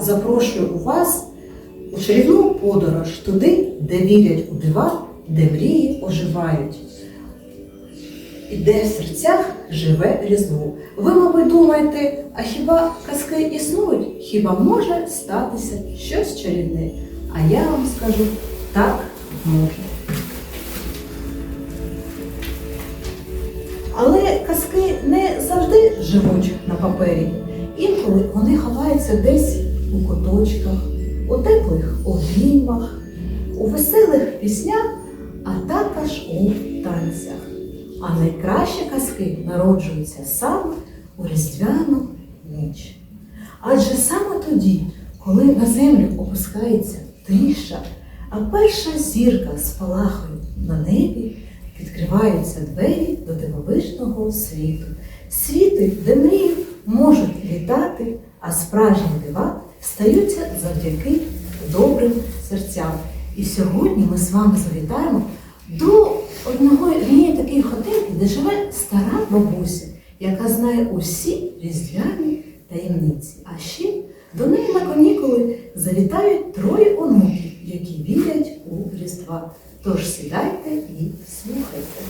запрошую у вас у чарівну подорож туди, де вірять у дива, де мрії оживають. І де в серцях живе різдво. Ви, мабуть, думаєте, а хіба казки існують? Хіба може статися щось чарівне? А я вам скажу, так може. Але казки не завжди живуть на папері. Інколи вони ховаються десь у куточках, у теплих обіймах, у веселих піснях, а також у танцях. А найкращі казки народжуються саме у різдвяну ніч. Адже саме тоді, коли на землю опускається тиша, а перша зірка спалахує на небі, відкриваються двері до дивовижного світу. Світи, де мрії можуть літати, а справжні дива стаються завдяки добрим серцям. І сьогодні ми з вами завітаємо до одного однієї такої хотинки, де живе стара бабуся, яка знає усі різдвяні таємниці. А ще до неї на канікули завітають троє онуків, які вірять у Різдва. Тож сідайте і слухайте.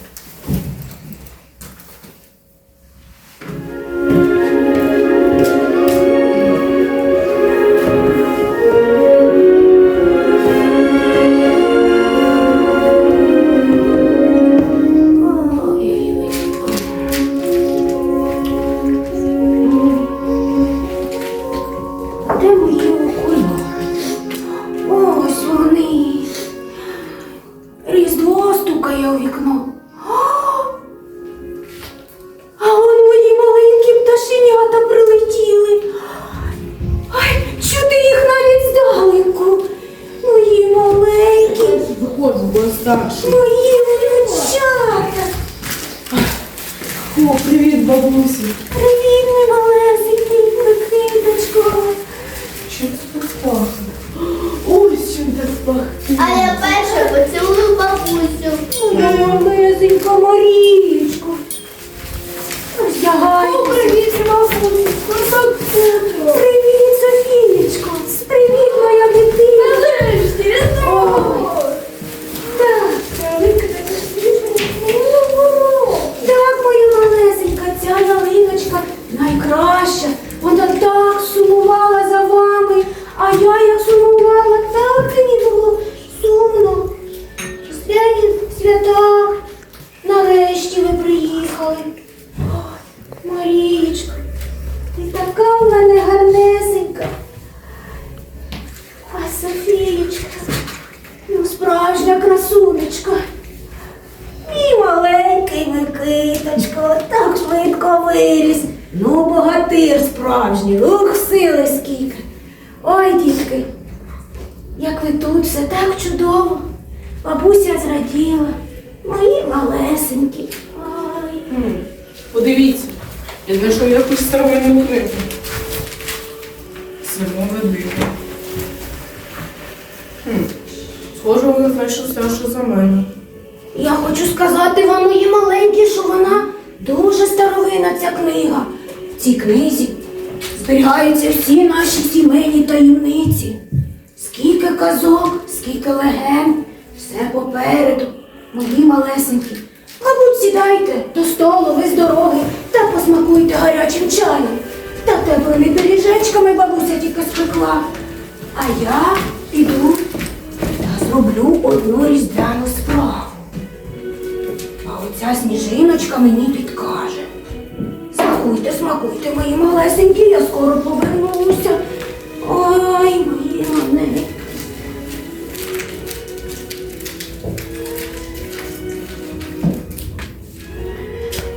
О, привіт, бабусі. Привіт, мій малесенький Микиточко. Що це так пахне? Ось чим так пахне. А я перша поцілую бабусю. Моя малесенька Марічко. Роздягайся. Привіт, бабусю. Красунечка. Мій маленький Микиточко, так швидко виріс. Ну, богатир справжній, ух, сили скільки. Ой, дітки, як ви тут, все так чудово. Бабуся зраділа. Мої малесенькі. Ой. Подивіться, я знайшов якусь старовинну книгу. Зимове диво. Схоже, вона знайшов старше за мене. Я хочу сказати вам, мої маленькі, що вона дуже старовинна ця книга. В цій книзі зберігаються всі наші сімейні таємниці. Скільки казок, скільки легенд, все попереду, мої малесенькі. Мабуть, сідайте до столу, ви з дороги та посмакуйте гарячим чаєм. Та теплими пиріжечками бабуся тільки спекла. А я піду зроблю одну різдвяну справу. А оця сніжиночка мені підкаже. Смакуйте, смакуйте, мої малесенькі, я скоро повернуся. Ой, мої маленькі.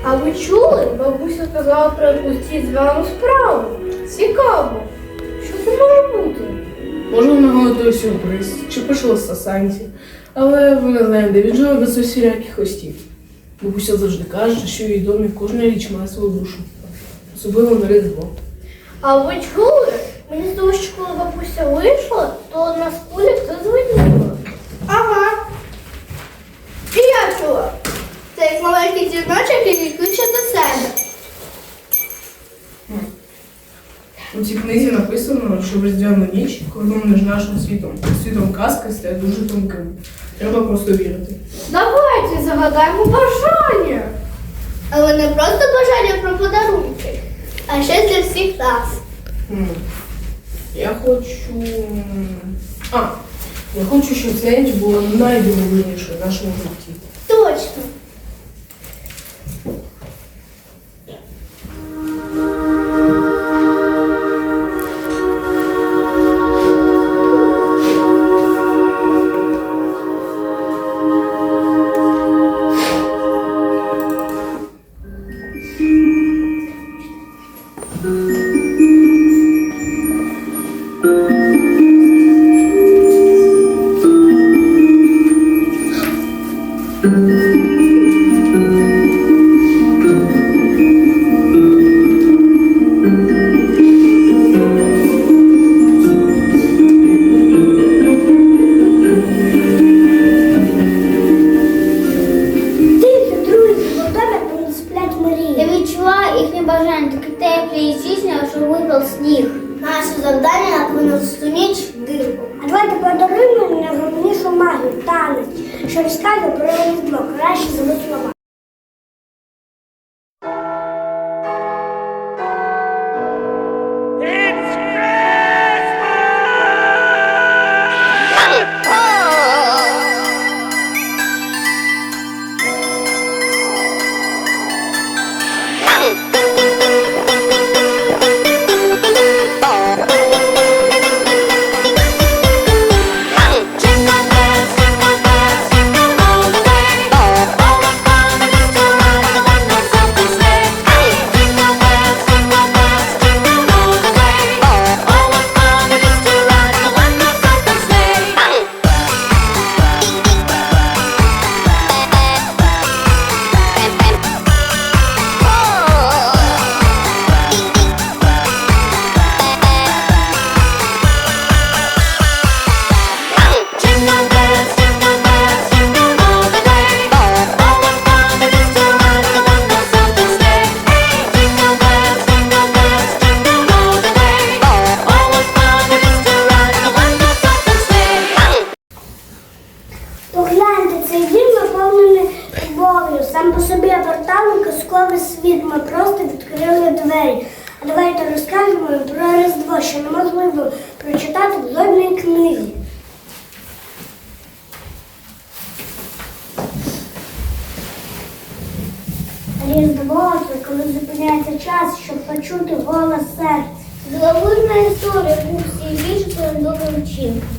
А ви чули? Бабуся сказала про якусь зв'язану справу. Цікаво. Що це може? Може, вона готує сюрприз, чи пише листа Санті. Але ви не знаєте, він живе без усіляких хостів. Бабуся завжди каже, що в її домі кожна річ має свою душу. Особливо на різдво. А ви чули? Мені здалося, що коли бабуся вийшла, то одна з кулік зазвоніла. Ага. І я чула. Це як маленький дзвіночок, який кличе до себе. У цій книзі написано, що в різдвяну ніч кордон між нашим світом світом казки стає дуже тонким. Треба просто вірити. Давайте загадаємо бажання. Але не просто бажання про подарунки, а ще для всіх нас. М. Я хочу. А, я хочу, щоб ця ніч була найдивовижнішою в нашому житті. Точно. Що неможливо прочитати в жодній книзі. Різдво це коли зупиняється час, щоб почути голос серця. Головна історія у всій перед добрим вчинком.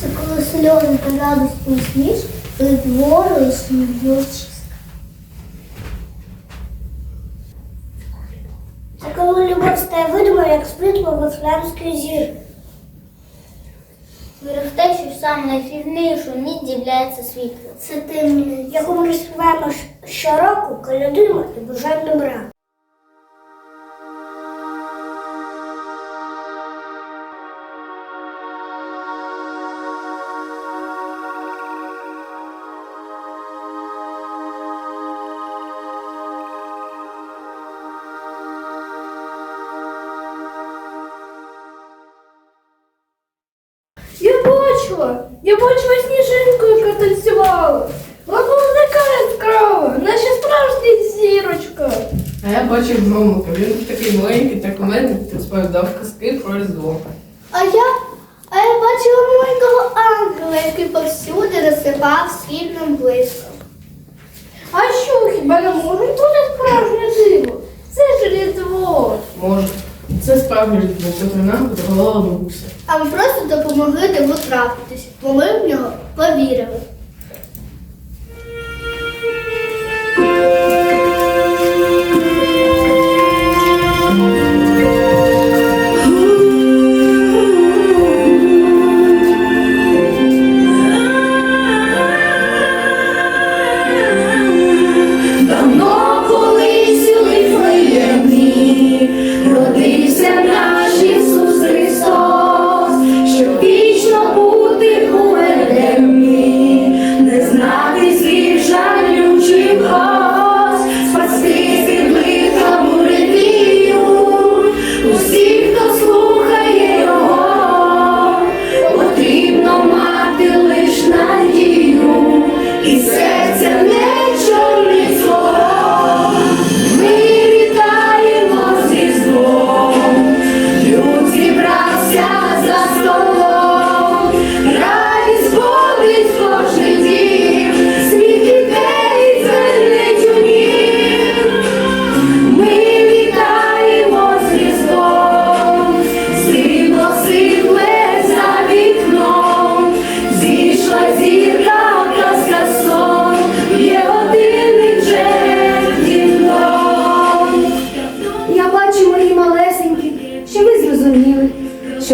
Це коли сльози та радості сміш перетворює сміючись. Це коли любов стає видимою, як світло вифлеємської зірки. зір. в те, що саме найфільнішу ніч з'являється світло. Це темні. яку ми розкриваємо щороку, колядуємо і бажаємо добра. А я бачив. Він такий маленький та кумедний, розповідав казки про Різдво. А я, а я бачила маленького ангела, який повсюди розсипав срібним блиском. А що, хіба не може бути справжнє диво? Це ж різдво. Може, це справді Різдво, котре нам подарувала бабуся. А ми просто допомогли диву трапитись, бо ми в нього повірили.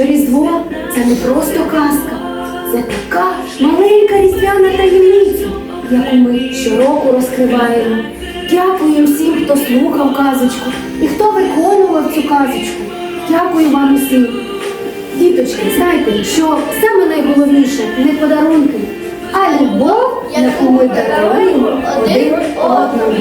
Різдво це не просто казка, це така маленька різдвяна таємниця, яку ми щороку розкриваємо. Дякую всім, хто слухав казочку і хто виконував цю казочку. Дякую вам усім. Діточки, знайте, що саме найголовніше не подарунки, а любов, яку ми даруємо один одному.